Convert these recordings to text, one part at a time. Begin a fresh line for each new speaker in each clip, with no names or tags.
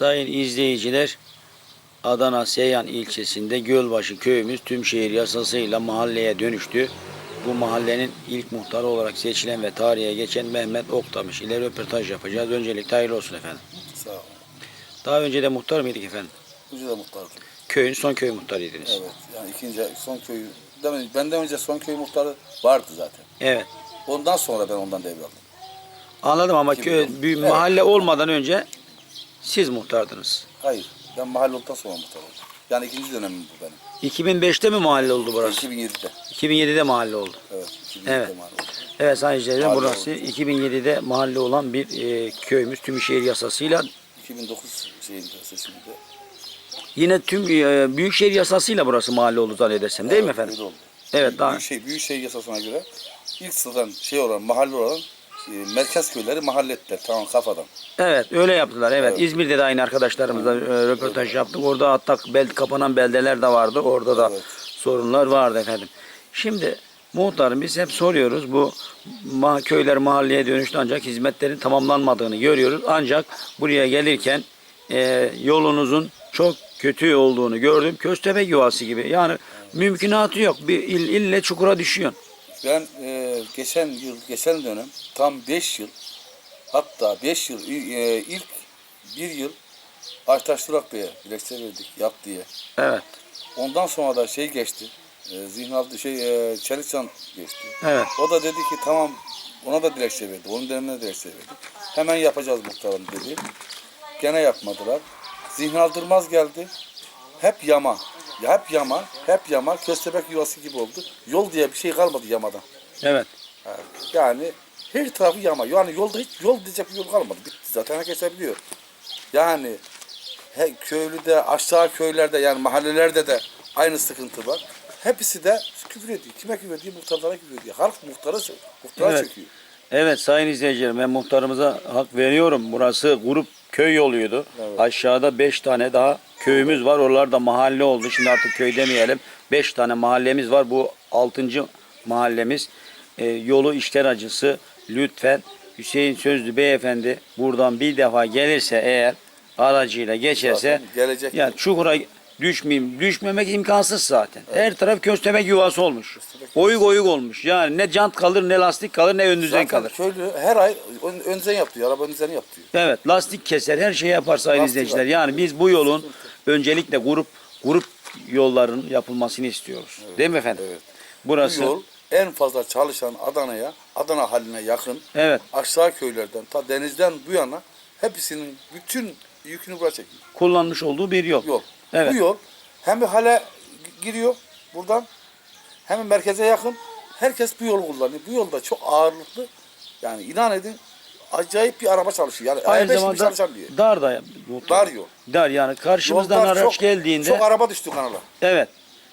Sayın izleyiciler, Adana Seyhan ilçesinde Gölbaşı köyümüz tüm şehir yasasıyla mahalleye dönüştü. Bu mahallenin ilk muhtarı olarak seçilen ve tarihe geçen Mehmet Oktamış ile röportaj yapacağız. Öncelikle hayırlı olsun efendim.
Sağ ol.
Daha önce de muhtar mıydık efendim?
Önce de muhtardım.
Köyün son köy muhtarıydınız.
Evet. Yani ikinci son köyü. Demin, benden önce son köy muhtarı vardı zaten.
Evet.
Ondan sonra ben ondan devraldım.
Anladım ama köy bir mahalle olmadan önce siz muhtardınız.
Hayır. Ben mahalle olduktan sonra muhtar oldum. Yani ikinci dönemim bu benim.
2005'te mi mahalle oldu burası?
2007'de.
2007'de mahalle oldu.
Evet. 2007'de
Evet.
mahalle oldu.
Evet sayın izleyiciler
Mahalle
burası
oldu.
2007'de mahalle olan bir e, köyümüz. Tüm şehir yasasıyla
2009 şeyinde seçiminde.
Yine tüm e, Büyükşehir yasasıyla burası mahalle oldu zannedersem değil mi
Evet,
efendim?
öyle oldu.
Evet, daha-
Büyük şey, büyük şey yasasına göre ilk sıradan şey olan mahalle olan merkez köyleri mahalle ettiler. Tamam kafadan.
Evet öyle yaptılar evet.
Evet.
İzmir'de de aynı arkadaşlarımızla e, röportaj yaptık. Orada hatta bel, kapanan beldeler de vardı. Orada da
Evet.
sorunlar vardı efendim. Şimdi muhtarım biz hep soruyoruz bu ma köyler mahalleye dönüştü ancak hizmetlerin tamamlanmadığını görüyoruz. Ancak buraya gelirken e, yolunuzun çok kötü olduğunu gördüm. Köstebek yuvası gibi. Yani mümkünatı yok. Bir il, ille çukura düşüyor.
Ben e, geçen yıl, geçen dönem tam 5 yıl hatta 5 yıl e, ilk bir yıl Aytaş Durak Bey'e dilekçe verdik yap diye.
Evet.
Ondan sonra da şey geçti. E, Zihnal şey e, Çelikcan geçti.
Evet.
O da dedi ki tamam ona da dilekçe verdi. Onun dönemine dilekçe verdi. Hemen yapacağız muhtarım dedi. Gene yapmadılar. Zihnaldırmaz geldi. Hep yama. Ya hep yama, hep yama. Köstebek yuvası gibi oldu. Yol diye bir şey kalmadı yamadan.
Evet.
Yani her tarafı yama. Yani yolda hiç yol diyecek bir yol kalmadı. Bitti zaten herkes biliyor. Yani he, köylüde, aşağı köylerde yani mahallelerde de aynı sıkıntı var. Hepsi de küfür ediyor. Kime küfür ediyor? Muhtarlara küfür ediyor. Halk muhtara, muhtara
Evet.
çekiyor.
Evet sayın izleyiciler ben muhtarımıza hak veriyorum. Burası grup köy yoluydu.
Evet.
Aşağıda 5 tane daha köyümüz var. Oralar da mahalle oldu. Şimdi artık köy demeyelim. 5 tane mahallemiz var. Bu 6. mahallemiz. Ee, yolu işler acısı lütfen Hüseyin Sözlü beyefendi buradan bir defa gelirse eğer aracıyla geçerse
Zaten gelecek.
yani çukura düşmeyeyim. Düşmemek imkansız zaten. Her taraf köstebek yuvası olmuş. Oyuk oyuk olmuş. Yani ne jant kalır ne lastik kalır ne ön düzen
Zaten
kalır.
köylü her ay ön, ön düzen yaptırıyor. Araba ön düzeni yaptırıyor.
Evet lastik keser her şeyi yapar sayın
Lastik
izleyiciler.
var.
Yani biz bu yolun öncelikle grup grup yolların yapılmasını istiyoruz. Değil mi efendim?
Evet.
Burası
Bu yol en fazla çalışan Adana'ya, Adana haline yakın
evet
aşağı köylerden ta denizden bu yana hepsinin bütün yükünü buraya çekiyor.
kullanmış olduğu bir yol.
Yol.
Evet.
Bu yol hem bir hale giriyor buradan hem merkeze yakın. Herkes bu yolu kullanıyor. Bu yolda çok ağırlıklı. Yani inan edin acayip bir araba çalışıyor. Yani
Aynı zamanda
çalışan
dar da
Dar yol.
Dar yani karşımızdan
Yolda
araç
çok-
geldiğinde
Çok araba düştü kanala.
evet.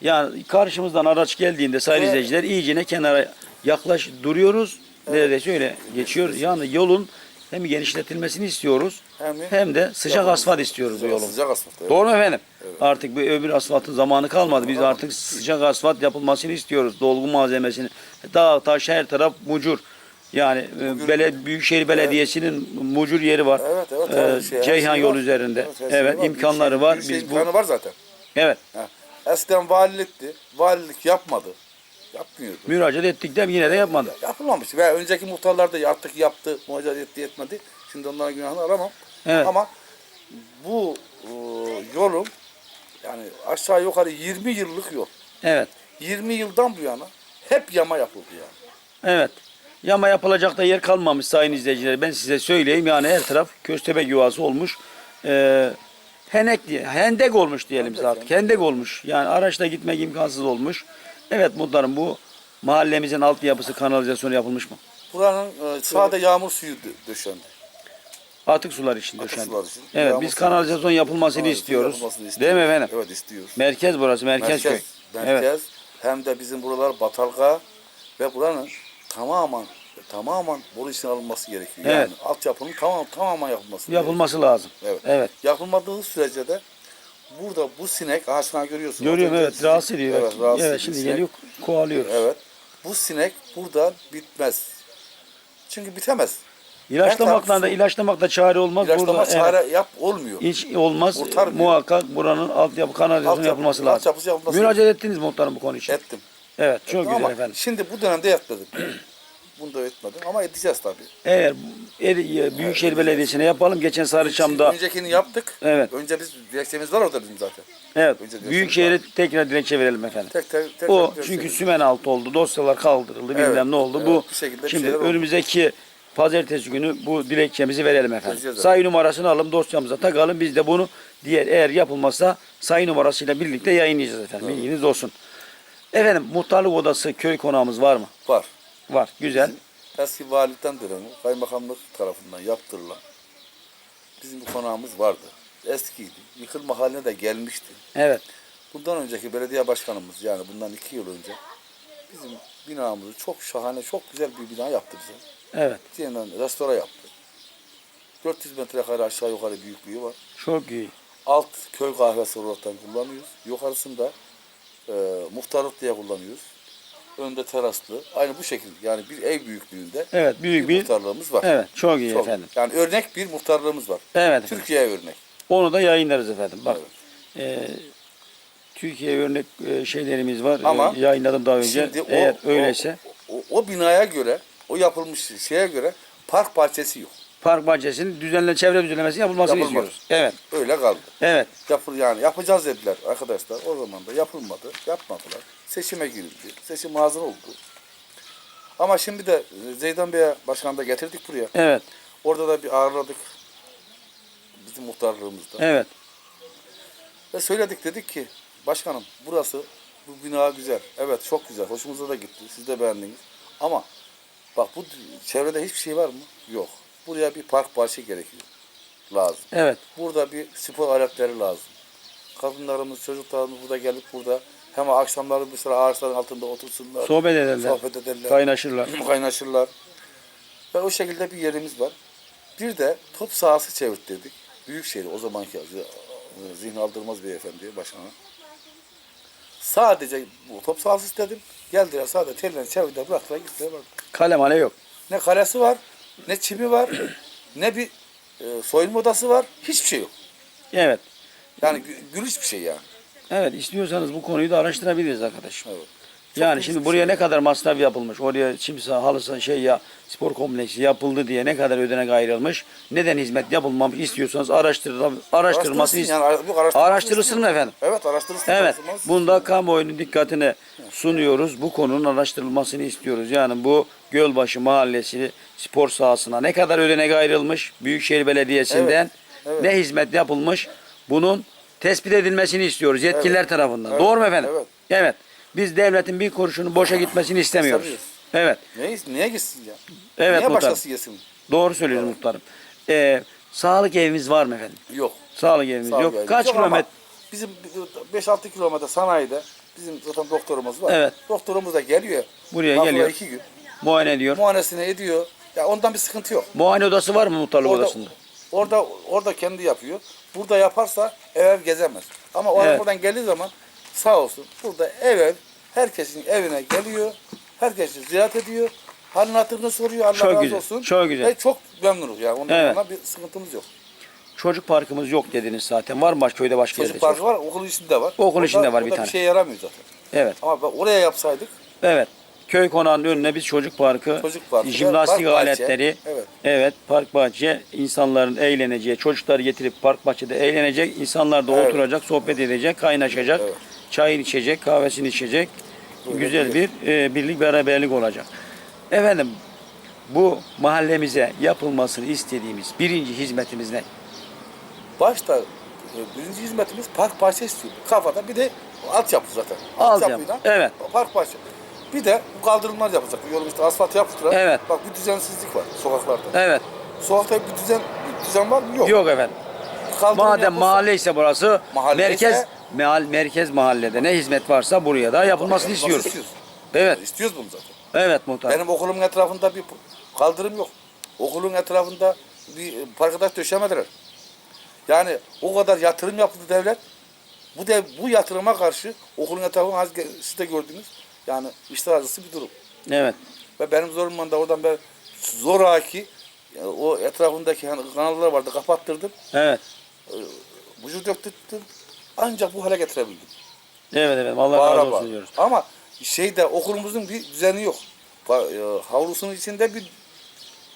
Yani karşımızdan araç geldiğinde sayın
Evet.
izleyiciler iyicene kenara yaklaş duruyoruz. Neredeyse öyle geçiyor. Yani yolun hem genişletilmesini istiyoruz
Hem,
hem de sıcak
Yapılması.
asfalt istiyoruz bu
Sıcak-
yolun.
Sıcak asfalt. evet.
Doğru mu efendim? Artık bu öbür asfaltın zamanı kalmadı. Biz
Kalmadı.
artık sıcak asfalt yapılmasını istiyoruz. Dolgu malzemesini. Dağ, taş her taraf mucur. Yani e, bele, Büyükşehir Belediyesi'nin mucur yeri var.
Evet evet.
Ee,
şey-
Ceyhan
şey
yol
var.
üzerinde.
şey
Evet,
var.
imkanları
Büyükşehir-
var.
Büyükşehir
Biz bu
var zaten.
evet
Ha. Eskiden valilikti. Valilik yapmadı. Yapmıyordu.
müracaat ettik de yine de yapmadı.
Yapılmamış. Ve önceki muhtarlar da artık yaptı. Müracaat etti etmedi. Şimdi onların günahını aramam.
Evet.
Ama bu e, yolun yani aşağı yukarı 20 yıllık yol.
Evet.
20 yıldan bu yana hep yama yapıldı yani.
Evet. Yama yapılacak da yer kalmamış sayın izleyiciler. Ben size söyleyeyim yani her taraf köstebek yuvası olmuş. Ee, henek diye, hendek olmuş diyelim artık. Hendek olmuş. Yani araçla gitmek imkansız olmuş. Evet muhtarım bu mahallemizin altyapısı kanalizasyonu yapılmış mı?
Buranın e, sade yağmur suyu dö- döşendi.
Atık sular için
Atık
döşendi.
sular için.
Evet
Yağmur
biz
suyu-
kanalizasyon yapılmasını
Kanalizasyon
istiyoruz.
yapılmasını
Değil
istiyoruz.
mi efendim?
Evet istiyoruz.
Merkez burası, merkez, köy.
merkez,
Evet.
hem de bizim buralar Batalga ve buranın tamamen tamamen boru için alınması gerekiyor.
Evet.
Yani altyapının tamam tamamen yapılması.
Yapılması lazım.
gerekiyor.
Evet.
Evet. Yapılmadığı sürece de burada bu sinek ağaçtan görüyorsun.
Görüyorum evet
sizi-
rahatsız ediyor. Evet,
rahatsız ediyor
şimdi
sinek.
geliyor kovalıyoruz.
Evet. Bu sinek burada bitmez. Çünkü bitemez.
İlaçlamakla da ilaçlamakla çare olmaz.
İlaçlama
Burada
çare
evet,
yap olmuyor.
hiç olmaz.
Kurtarmıyor.
Muhakkak buranın altyapı kanalizasyonu
Altyapı-
yapılması lazım.
altyapısı yapılması
Müracaat ettiniz muhtarım bu konu için?
Ettim.
Evet, çok
Ama
güzel efendim.
şimdi bu dönemde etmedim. Bunu da etmedim ama edeceğiz tabii.
Eğer Eri- Büyükşehir Belediyesi'ne yapalım. Geçen Sarıçam'da
Öncekini yaptık.
Evet.
Önce biz dilekçemiz var orada bizim zaten.
evet,
Önce
Büyükşehir'e tekrar dilekçe verelim efendim.
Tek tek tek
O
tek
çünkü
tek.
sümen altı oldu, dosyalar kaldırıldı,
Evet,
bilmem ne oldu.
evet,
bu
bir
şimdi
şeyler oldu.
önümüzdeki pazartesi günü bu dilekçemizi verelim efendim. Sayı numarasını alalım, dosyamıza takalım. Biz de bunu diğer eğer yapılmazsa sayı numarasıyla birlikte yayınlayacağız efendim. Bilginiz olsun. Efendim muhtarlık odası köy konağımız var mı?
Var.
Var. Güzel.
Eski validen dönemi kaymakamlık tarafından yaptırılan bizim bir konağımız vardı. Eskiydi. Yıkılma haline de gelmişti.
Evet.
Bundan önceki belediye başkanımız yani bundan iki yıl önce bizim binamızı çok şahane, çok güzel bir bina yaptı bize.
Evet.
Yeniden restore yaptı. 400 metrekare aşağı yukarı büyüklüğü var.
Çok iyi.
Alt köy kahvesi olaraktan kullanıyoruz. Yukarısında e, muhtarlık diye kullanıyoruz. Önde teraslı. Aynı bu şekilde yani bir ev büyüklüğünde
Evet. Büyük bir
muhtarlığımız var.
Evet. Çok iyi
Çok.
efendim.
Yani örnek bir muhtarlığımız var.
Evet.
Türkiye'ye örnek.
Onu da yayınlarız efendim. Bak.
Evet.
e, Türkiye örnek e, şeylerimiz var.
Ama
E, yayınladım daha önce.
Şimdi o,
Eğer
o-
öyleyse
o, o binaya göre, o yapılmış şeye göre park bahçesi yok.
Park bahçesinin düzenle çevre düzenlemesi yapılmasını
Yapılmaz.
istiyoruz. Evet.
Öyle kaldı.
Evet.
Yapıl yani yapacağız dediler arkadaşlar. O zaman da yapılmadı. Yapmadılar. Seçime girildi. Seçim hazır oldu. Ama şimdi de e, Zeydan Bey'e başkanı da getirdik buraya.
Evet.
Orada da bir ağırladık. Bizim muhtarlığımızda.
Evet.
Ve söyledik dedik ki başkanım burası bu bina güzel. Evet çok güzel. Hoşumuza da gitti. Siz de beğendiniz. Ama bak bu çevrede hiçbir şey var mı? Yok. Buraya bir park bahçe gerekiyor. Lazım.
Evet.
Burada bir spor aletleri lazım. Kadınlarımız, çocuklarımız burada gelip burada hem akşamları mesela ağaçların altında otursunlar.
Sohbet ederler.
Sohbet ederler.
Kaynaşırlar.
kaynaşırlar. Ve o şekilde bir yerimiz var. Bir de top sahası çevirttirdik. Büyükşehir o zamanki e, Zihni Aldırmaz Beyefendi başkanı. Sadece bu top sahası istedim. Geldiler sadece tellerini çevirdiler bıraktılar gittiler. bıraktılar.
Kalem ale yok.
Ne kalesi var, ne çimi var, ne bir e, soyunma odası var. Hiçbir şey yok.
Evet.
Yani gü- gülüş bir şey yani.
Evet istiyorsanız bu konuyu da araştırabiliriz arkadaşım.
Evet. Çok
Yani şimdi buraya ne kadar masraf yapılmış, oraya çim saha, halı saha, şey ya spor kompleksi yapıldı diye ne kadar ödenek ayrılmış, neden hizmet yapılmamış istiyorsanız araştır, araştırılmasını
Araştırılsın yani, yok,
araştırılsın mı
istiyorum.
efendim?
Evet araştırılsın.
Evet,
araştırılmaz.
bunda kamuoyunun dikkatine sunuyoruz. Bu konunun araştırılmasını istiyoruz. Yani bu Gölbaşı Mahallesi spor sahasına ne kadar ödenek ayrılmış Büyükşehir Belediyesi'nden,
Evet, evet.
ne hizmet yapılmış, bunun tespit edilmesini istiyoruz yetkililer
Evet,
tarafından.
evet,
Doğru mu efendim?
evet.
Evet. Biz devletin bir kuruşunun boşa gitmesini istemiyoruz.
İstemiyoruz.
Evet.
Niye, niye gitsin ya?
Evet
niye
muhtarım.
başkası yesin?
Doğru söylüyorsunuz muhtarım. Ee, sağlık evimiz var mı efendim?
Yok.
Sağlık evimiz
Sağ
yok.
ol,
Kaç
Yok
kilometre?
Bizim 5-6 kilometre sanayide bizim zaten doktorumuz var.
Evet.
Doktorumuz da geliyor.
Buraya
Haftada
geliyor.
iki gün.
Muayene ediyor.
Muayenesini ediyor. Ya ondan bir sıkıntı yok.
Muayene odası var mı muhtarlık
Orada,
odasında?
orada orada kendi yapıyor. Burada yaparsa ev ev gezemez. Ama o
Evet.
buradan geldiği zaman sağ olsun burada ev ev herkesin evine geliyor. Herkesi ziyaret ediyor. Halini hatırını soruyor. Allah
Çok
razı
güzel,
olsun.
çok güzel.
Ve çok memnunuz yani. Ondan
Evet.
bir sıkıntımız yok.
Çocuk parkımız yok dediniz zaten. Var mı baş köyde başka
Çocuk
yerde?
parkı var, okulun içinde var.
Okulun
O da-
içinde var bir
da
tane.
bir şey yaramıyor zaten.
Evet.
Ama oraya yapsaydık
Evet. Köy konağının önüne biz çocuk parkı,
Çocuk parkı
jimnastik
park bahçe.
aletleri,
Evet.
evet, park bahçe, insanların eğleneceği, çocukları getirip park bahçede eğlenecek, insanlar da
Evet.
oturacak, sohbet edecek, kaynaşacak,
Evet.
çayını içecek, kahvesini içecek,
Böyle
güzel
bir-
bir e, birlik beraberlik olacak. Efendim, bu mahallemize yapılmasını istediğimiz birinci hizmetimiz ne?
başta e, birinci hizmetimiz park bahçe istiyor. Kafada bir de altyapı zaten.
Altyapı,
Altyapıyla
evet.
Park bahçe. Bir de bu kaldırımlar yapılacak. Bu yolun işte asfalt yaptılar.
Evet.
Bak bir düzensizlik var sokaklarda.
Evet,
Sokakta bir düzen bir düzen var mı? Yok.
yok efendim.
Kaldırım
Madem
yapılsa-
mahalle ise burası,
Mahalle
merkez
ise-
mahal, merkez mahallede ne hizmet varsa buraya da yapılmasını istiyoruz.
istiyoruz?
Evet,
İstiyoruz bunu zaten.
evet muhtar.
Benim okulumun etrafında bir kaldırım yok. Okulun etrafında bir parkadaş döşemediler. Yani o kadar yatırım yaptı devlet. Bu dev, bu yatırıma karşı okulun etrafını siz de gördünüz. Yani işler acısı bir durum.
Evet,
Ve benim zorumdan da oradan ben zoraki Ya o etrafındaki hani kanallar vardı kapattırdım.
Evet.
Bucu döktürdüm. Ancak bu hale getirebildim.
Evet evet. Allah razı
Bağıra
olsun
bağıra.
diyoruz.
Ama şeyde okulumuzun bir düzeni yok. E, Havlusunun içinde bir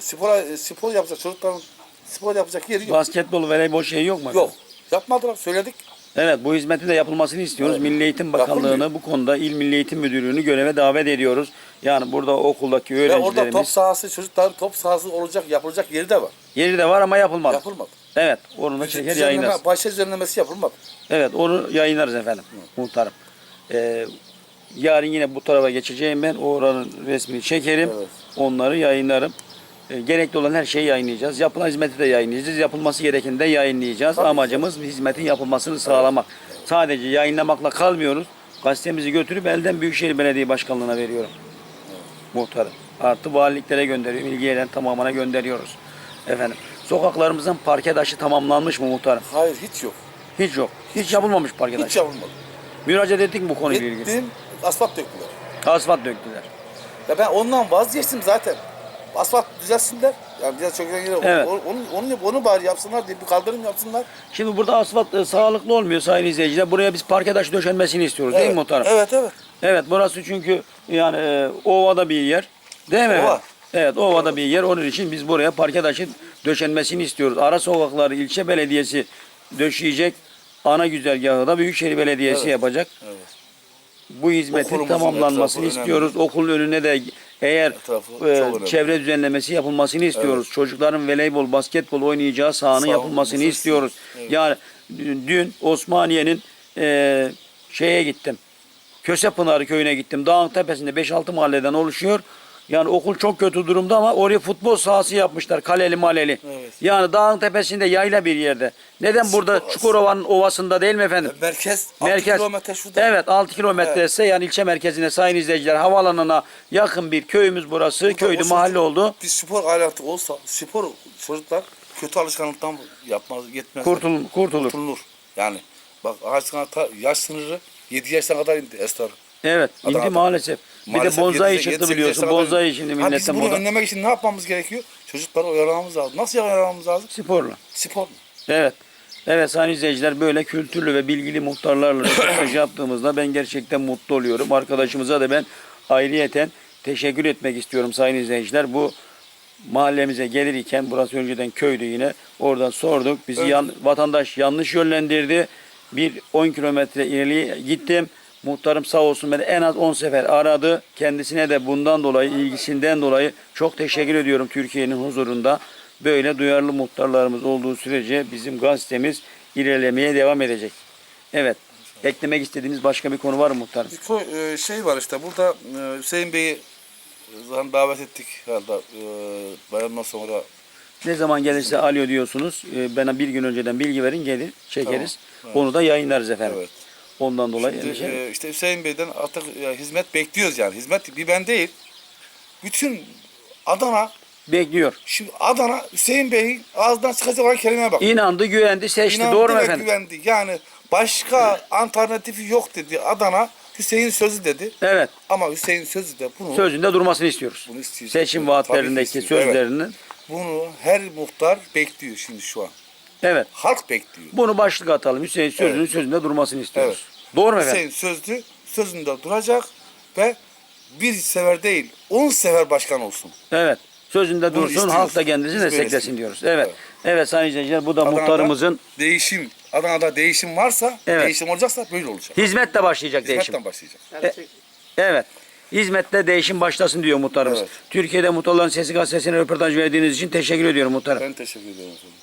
spor spor yapacak çocukların spor yapacak yeri yok.
Basketbol, voleybol şeyi yok mu?
Yok. Yapmadılar söyledik.
Evet bu hizmeti de yapılmasını istiyoruz.
Evet.
Milli Eğitim Bakanlığı'nı
Yapılmıyor.
bu konuda İl Milli Eğitim Müdürlüğü'nü göreve davet ediyoruz. Yani burada okuldaki
Ve orada
öğrencilerimiz
top sahası çocukların top sahası olacak yapılacak yeri de var.
yeri de var ama yapılmadı.
Yapılmadı.
Evet onu da
Düzenleme-
yayınlarız.
Başta düzenlemesi yapılmadı.
Evet onu yayınlarız efendim muhtarım. Ee, yarın yine bu tarafa geçeceğim ben. Oranın resmini çekerim.
Evet.
Onları yayınlarım. Ee, gerekli olan her şeyi yayınlayacağız. Yapılan hizmeti de yayınlayacağız. Yapılması gerekeni de yayınlayacağız.
Tabii.
Amacımız hizmetin yapılmasını sağlamak. Sadece yayınlamakla kalmıyoruz. Gazetemizi götürüp elden Büyükşehir Belediye Başkanlığı'na veriyorum. Muhtarım. Artı valiliklere gönderiyorum. İlgilenen tamamına gönderiyoruz. Efendim. Sokaklarımızın parke taşı tamamlanmış mı muhtarım?
Hayır hiç yok.
Hiç yok. Hiç yapılmamış parke taşı.
Hiç yapılmadı.
Müracaat ettik mi bu konuyla ilgili?
Gittim asfalt döktüler.
Asfalt döktüler.
Ya ben ondan vazgeçtim zaten. Asfalt düzelsinler. Yani biraz çok yere
Evet.
onu, onu, onu, bari yapsınlar diye bir kaldırım yapsınlar.
Şimdi burada asfalt e, sağlıklı olmuyor sayın izleyiciler. Buraya biz parke taşı döşenmesini istiyoruz değil mi
Evet.
muhtarım?
Evet evet.
Evet burası çünkü yani e, ovada bir yer. Değil mi?
Ova.
efendim? Evet ovada bir yer. Onun için biz buraya parke taşı döşenmesini istiyoruz. Ara sokakları ilçe belediyesi döşeyecek. Ana güzergahı da Büyükşehir Belediyesi yapacak.
Evet.
Bu hizmetin
Okulumuzun
tamamlanmasını
etrafı
istiyoruz. Okulun önüne de eğer
Etrafı
e, çevre düzenlemesi yapılmasını istiyoruz. Çocukların voleybol, basketbol oynayacağı sahanın
Saha
yapılmasını
olması
istiyoruz.
Evet.
Yani dün dün Osmaniye'nin e, şeye gittim. Kösepınarı köyüne gittim. Dağın tepesinde 5-6 mahalleden oluşuyor. Yani okul çok kötü durumda ama oraya futbol sahası yapmışlar. Kaleli maleli.
Evet.
Yani dağın tepesinde yayla bir yerde. Neden burada Çukurova'nın ovasında değil mi efendim?
Merkez, 6
Merkez.
kilometre şurada.
Evet 6 kilometre ise yani ilçe merkezine sayın izleyiciler havaalanına yakın bir köyümüz burası.
Burada
Köyde
o
mahalle oldu.
Bir spor aleti olsa, spor çocuklar kötü alışkanlıktan yapmaz, yetmez.
Kurtul, kurtulur.
Kurtulur. Yani bak ağaçtan yaş sınırı 7 yaşına kadar indi Estar.
Evet indi
Adana'da.
maalesef. Bir de
Maalesef
bonsai
yedi-
çıktı
yedi- sekiz
biliyorsun.
yaşına kadar-
Bonsai şimdi
Ha, biz
milletten
bunu
moda.
önlemek için ne yapmamız gerekiyor? Çocukları oyalamamız lazım. Nasıl oyalamamız lazım?
Sporla.
Spor.
Evet. Evet sayın izleyiciler böyle kültürlü ve bilgili muhtarlarla röportaj yaptığımızda ben gerçekten mutlu oluyorum. Arkadaşımıza da ben ayrıyeten teşekkür etmek istiyorum sayın izleyiciler. Bu mahallemize gelirken burası önceden köydü yine. Oradan sorduk. Bizi yan, vatandaş yanlış yönlendirdi. Bir 10 kilometre ileri gittim. Muhtarım sağ olsun beni en az 10 sefer aradı. Kendisine de bundan dolayı, ilgisinden dolayı çok teşekkür ediyorum Türkiye'nin huzurunda. Böyle duyarlı muhtarlarımız olduğu sürece bizim gazetemiz ilerlemeye devam edecek. Evet. Eklemek istediğiniz başka bir konu var mı muhtarım?
Bir e, şey var işte burada e, Hüseyin Bey'i zaten davet ettik herhalde e, bayandan sonra
Ne zaman gelirse alo diyorsunuz. Bana bir gün önceden bilgi verin gelir çekeriz.
Tamam, evet.
Onu da yayınlarız efendim.
evet.
Ondan dolayı
Şimdi,
endişe-
e, işte Hüseyin Bey'den artık e, hizmet bekliyoruz yani. Hizmet bir ben değil. Bütün Adana,
bekliyor.
şimdi Adana Hüseyin Bey'in ağzından çıkacak olan kelimeye bak.
İnandı, güvendi, seçti.
İnandı
Doğru mu
ve
efendim?
güvendi. Yani başka alternatifi yok dedi. Adana Hüseyin sözü dedi.
Evet.
Ama Hüseyin sözü de bunu
Sözünde durmasını istiyoruz.
Bunu istiyoruz.
Seçim
Evet,
vaatlerindeki
ki istiyoruz.
sözlerinin.
bunu her muhtar bekliyor şimdi şu an.
Evet.
Halk bekliyor.
Bunu başlık atalım. Hüseyin sözünün
Evet.
sözünde durmasını istiyoruz.
Evet.
Doğru mu efendim?
Hüseyin sözlü, sözünde duracak ve bir sefer değil, on sefer başkan olsun.
Evet. Sözünde
Bunu
dursun,
istiyoruz.
halk da kendisini desteklesin diyoruz. Evet.
Evet.
Evet sayın izleyiciler bu da
Adana'da
muhtarımızın
değişim, Adana'da değişim varsa,
Evet.
değişim olacaksa böyle olacak.
hizmetle başlayacak değişim.
Hizmetten başlayacak.
Evet. Hizmette değişim başlasın diyor muhtarımız.
Evet.
Türkiye'de Muhtarların Sesi gazetesine röportaj verdiğiniz için teşekkür ediyorum muhtarım.
Ben teşekkür ederim efendim.